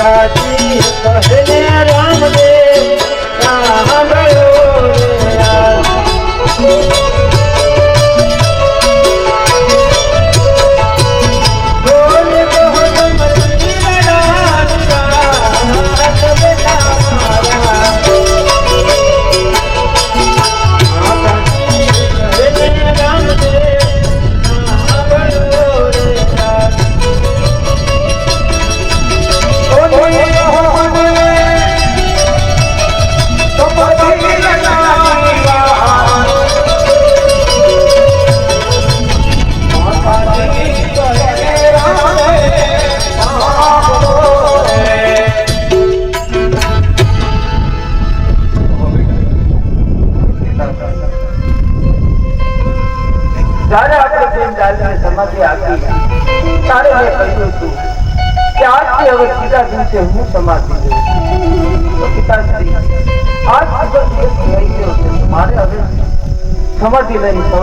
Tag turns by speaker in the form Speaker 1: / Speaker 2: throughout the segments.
Speaker 1: સાચી કહે રામદેવ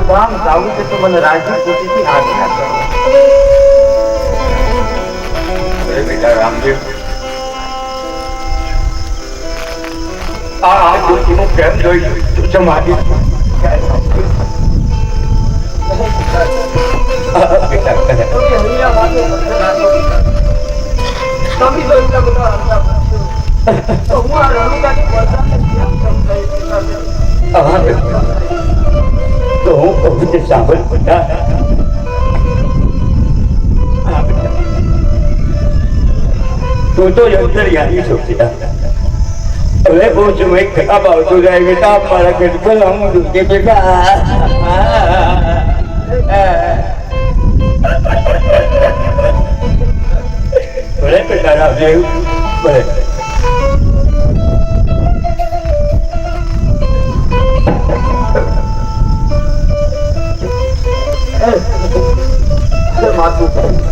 Speaker 1: લઈને જાવું છે તો મને રાજી ખુશીથી આજ્ઞા કરો
Speaker 2: બેટા રામદેવ આ ડોશીનું પ્રેમ જોઈ તું બેટા
Speaker 1: તમે તો એટલા બધા. હું આ કેમ.
Speaker 2: તો હું કહું તે સાંભળ બધા તું તો અંતર્યામી છો બેટા હવે બહુ સમય ખરાબ આવતો જાય બેટા મારા ઘર પર હું દુઃખે બેટા ભલે બેટા રામદેવ ભલે.
Speaker 1: માથું પડે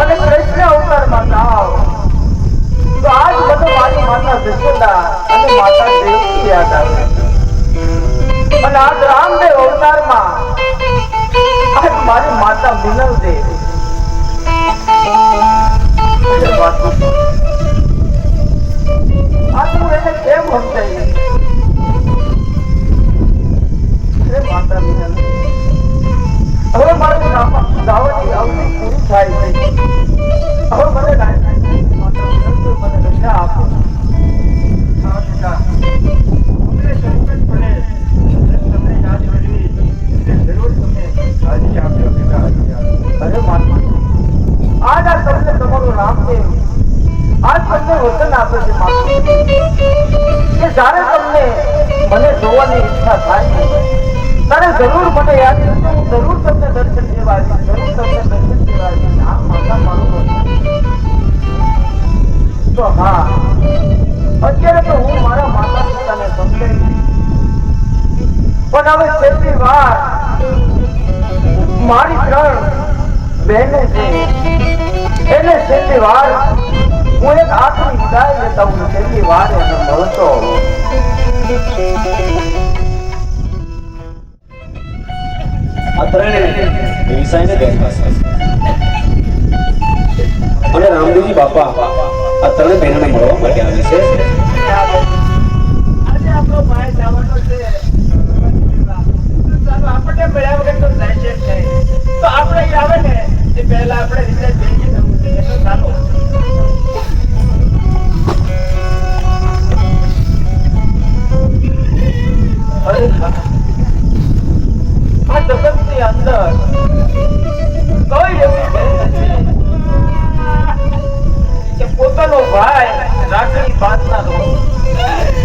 Speaker 1: અને કૃષ્ણ અવતારમાં જાઓ. તો આજ મને મારી માતા આવે અને આજ રામદેવ અવતારમાં આજ માતા મિનલ દે આજ હું એને કેમ સમજાવી અરે માતા મિનલ હવે મારી દાવતની અવધિ પૂરી થાય છે. હવે મને મને રજા આપો. તમને જરૂર તમે હાજી આપજો. આજ આ તમને તમારું નામ છે. આજ તમને વચન આપે છે કે જ્યારે તમને મને જોવાની ઈચ્છા થાય ત્યારે જરૂર મને યાદ કરજો. હું જરૂર તમને દર્શન દેવા જરૂર તમને દર્શન દેવા આ માતા મારું તો હા, અત્યારે તો હું મારા માતા પિતાને સમજાવી પણ હવે છેલ્લી વાર મારી ત્રણ બહેનો છે. એને છેલ્લી વાર હું એક આખરી વિદાય લેતા હું છેલ્લી વાર એને મળતો
Speaker 3: અને રામદેવજી બાપા આ ત્રણે બહેનોને મળવા માટે આવે છે.
Speaker 1: આજે આપણો ભાઈ જવાનો છે. ચાલો આપણને મળ્યા વગર તો જાય છે તો આપણે આવે ને એ પહેલા આપણે રીતે પોતાનો ભાઈ રાખડી બાંધનારો સમાધિ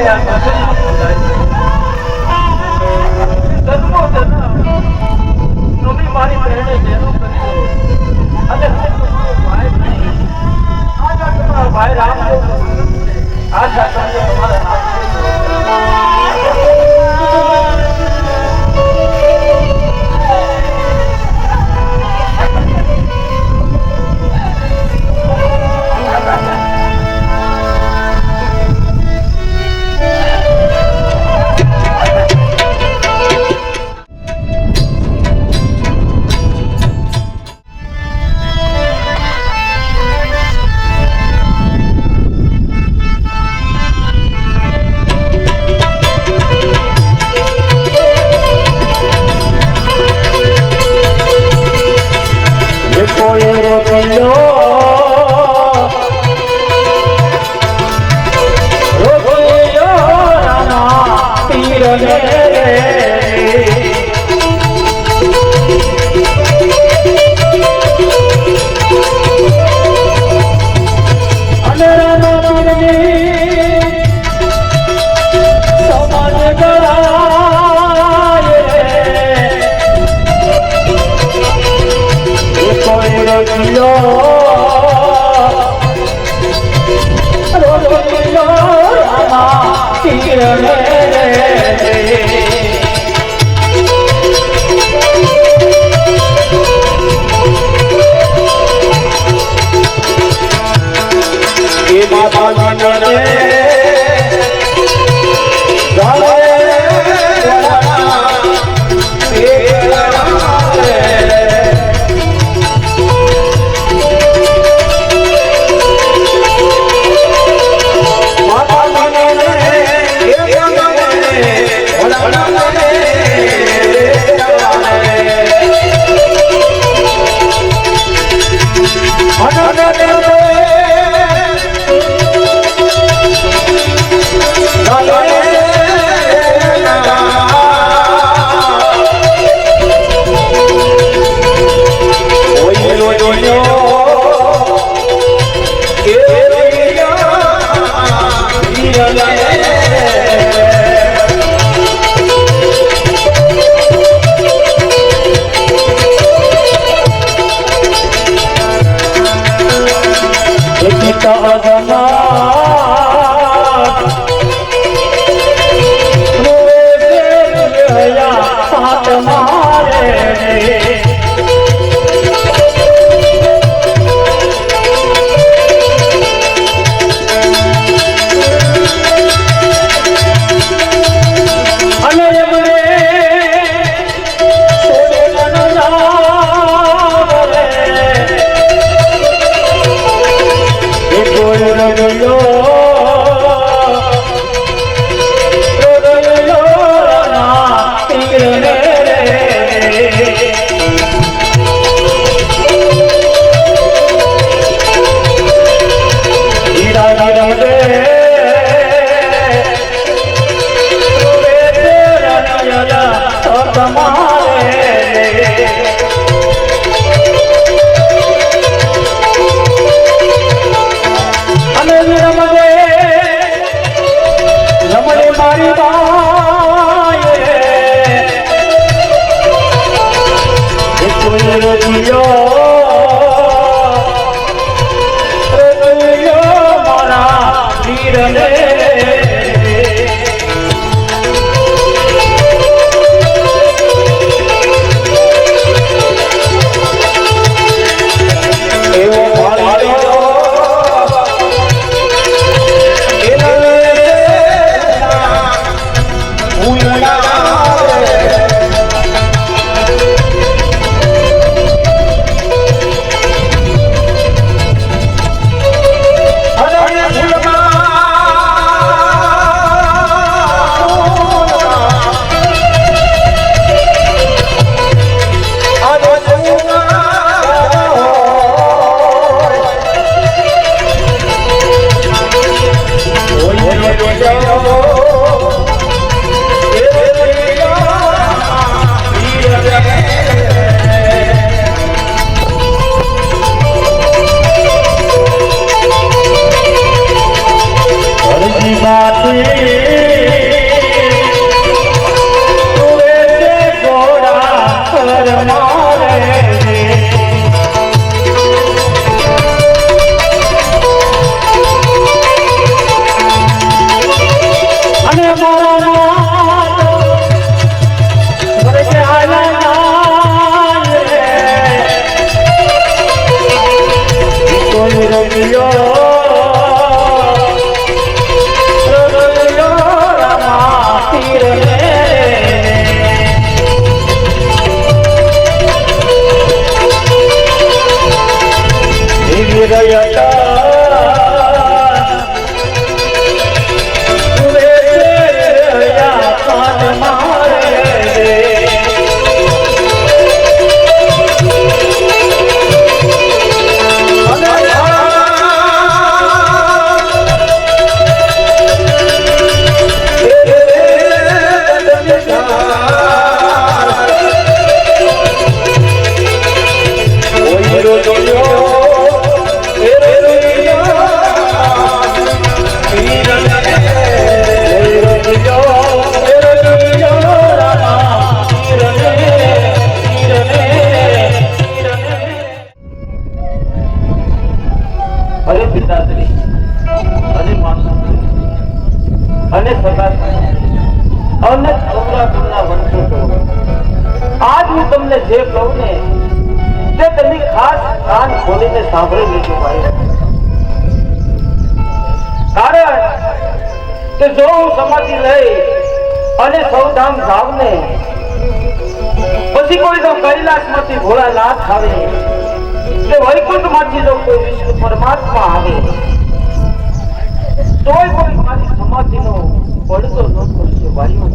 Speaker 1: Yeah. અને આજ હું તમને જે કહું ને, તે તમે ખાસ કાન ખોલીને સાંભળી લેજો ભાઈ. કારણ કે જો હું સમાધિ લઈ અને સૌધામ જાવ ને પછી કોઈ જો કૈલાસમાંથી ભોળાનાથ આવે, કે વૈકુંઠમાંથી જો કોઈ વિષ્ણુ પરમાત્મા આવે. તોય કોઈ સમાધિનો પડતો ન કરશે ભાઈઓ.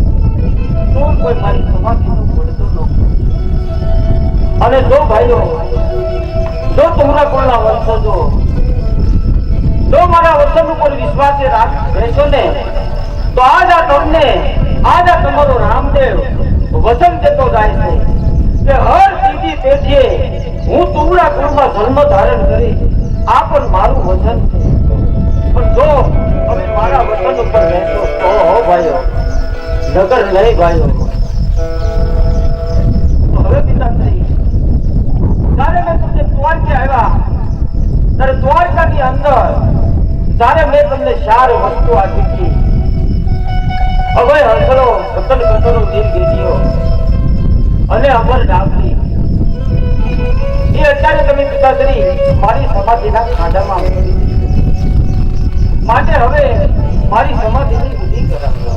Speaker 1: તોય કોઈ મારી સમાધિનો પડતો ન અને જો ભાઈઓ, જો તમારા કોણના વંશજો, જો મારા વચન ઉપર વિશ્વાસ રહેશો ને, તો આજ આ તમને, આજ આ તમારો રામદેવ વચન દેતો જાય છે કે હર સીધી પેઢીએ હું તુમરા કુળમાં જન્મ ધારણ કરી આ પણ મારું વચન પણ જો મારા વતન ઉપર રહેશો તો ભાઈઓ. નગર નહીં ભાઈઓ. હવે પિતાશ્રી જ્યારે મેં તમને દ્વારકે આવ્યા, ત્યારે દ્વારકાની અંદર, જ્યારે મેં તમને ચાર વસ્તુ આપી હતી. અભય હંસલો વતન કટોરો નીર ગેડીઓ અને અમર ડાબલી. એ અત્યારે તમે પિતાશ્રી મારી સમાધિના ખાડામાં મૂકી. માટે હવે મારી સમાધિની વિધિ કરાવો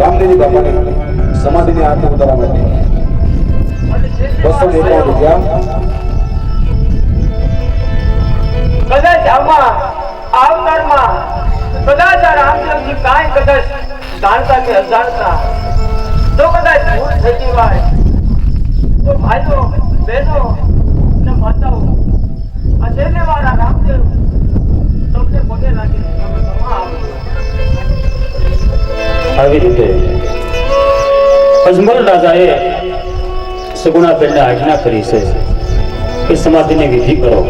Speaker 3: રામદેવજી બાપાની સમાધિની આરતી ઉતારવા માટે. બસો ને એકાવન રૂપિયા.
Speaker 1: કદાચ આમાં આવનારમાં કદાચ આ રામદેવજી કાંઈ કદાચ જાણતા કે અજાણતા તો કદાચ ભૂલ થઈ ગઈ હોય. તો ભાઈઓ બહેનો અને માતાઓ
Speaker 3: આવી રીતે અજમલ રાજાએ સગુણાબેનને આજ્ઞા કરી છે કે સમાધિની વિધિ કરો.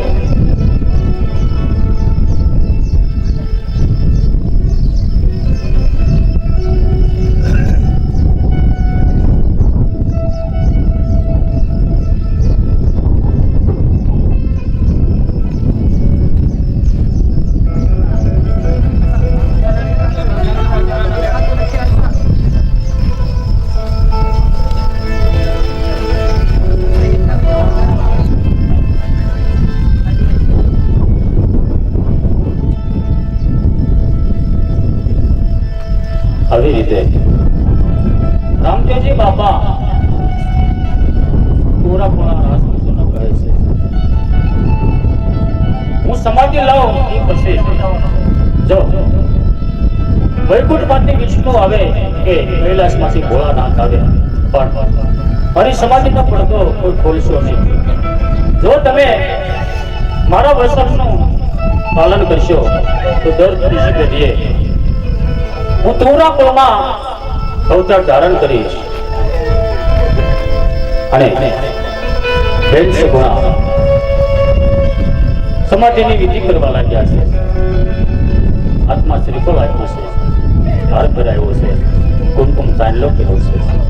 Speaker 3: વિષ્ણુ આવે કે કૈલાસમાંથી ભોળાનાથ આવે. પણ મારી સમાધિનો પડદો કોઈ ખોલશો નહીં. જો તમે મારા વચનનું પાલન કરશો, તો દર ત્રીજી પેઢીએ હું તુરા કોમાં અવતાર ધારણ કરીશ. અને બેન સગુણા સમાધિની વિધિ કરવા લાગ્યા છે. આત્મા શ્રી કોલ આત્મા છે. હાર ભરાયો છે. કુમકુમ ચાંદલો કર્યો છે.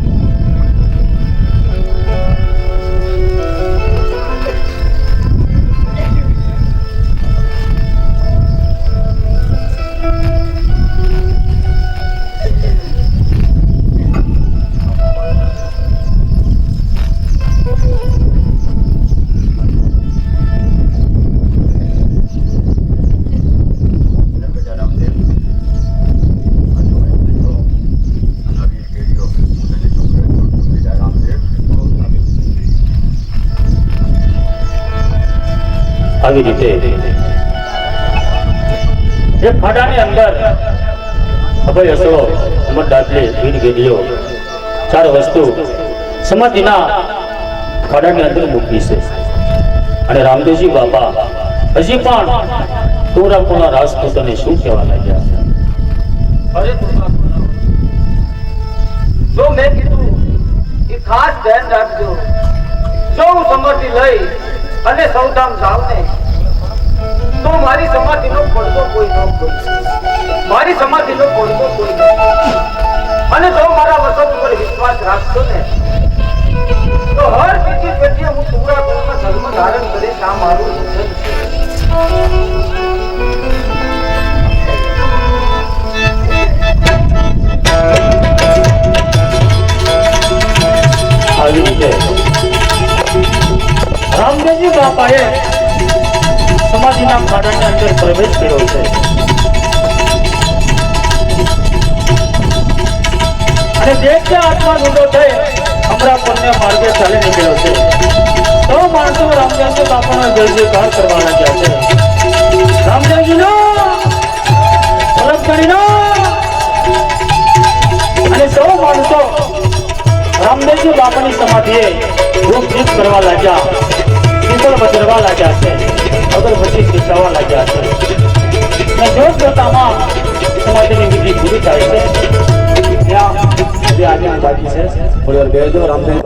Speaker 3: આવી રીતે. જે ખાડાની અંદર અભય અસળો અમરદાસને વીર ગેડીઓ ચાર વસ્તુ સમાધિના ખાડાની અંદર મૂકી છે. અને રામદેવજી બાબા હજી પણ પૂરા પૂરા રાજપૂતોને શું કહેવા લાગ્યા?
Speaker 1: જો મેં કીધું, એ ખાસ ધ્યાન રાખજો. જો હું સમાધિ લઈ અને સૌધામ જાવ ને તો મારી સમાધિનો પડતો કોઈ ન કોઈ મારી સમાધિનો પડતો કોઈ ન અને જો મારા વચન ઉપર વિશ્વાસ રાખશો ને, તો હર બીજી જગ્યાએ હું પૂરા પૂર્ણ ધર્મ ધારણ કરીશ આ મારું વચન છે?
Speaker 3: આવી રામદેવજી બાપાએ સમાધિના ખાડાની અંદર પ્રવેશ કર્યો છે. અને જે આત્મા જુદો થઈ અમરાપુરને માર્ગે ચાલી નીકળ્યો છે. સૌ માણસો રામદેવજી બાપાનો જય જયકાર કરવા લાગ્યા છે. રામદેવજીનો ભરતગઢીનો અને સૌ માણસો રામદેવજી બાપાની સમાધિએ રૂપ કરવા લાગ્યા. પીપળ વધરવા લાગ્યા છે અગરબત્તી શીખવા લાગ્યા છે. અને જોત જોતામાં સમાજની વિધિ પૂરી થાય છે, ત્યાં આજે બાકી છે.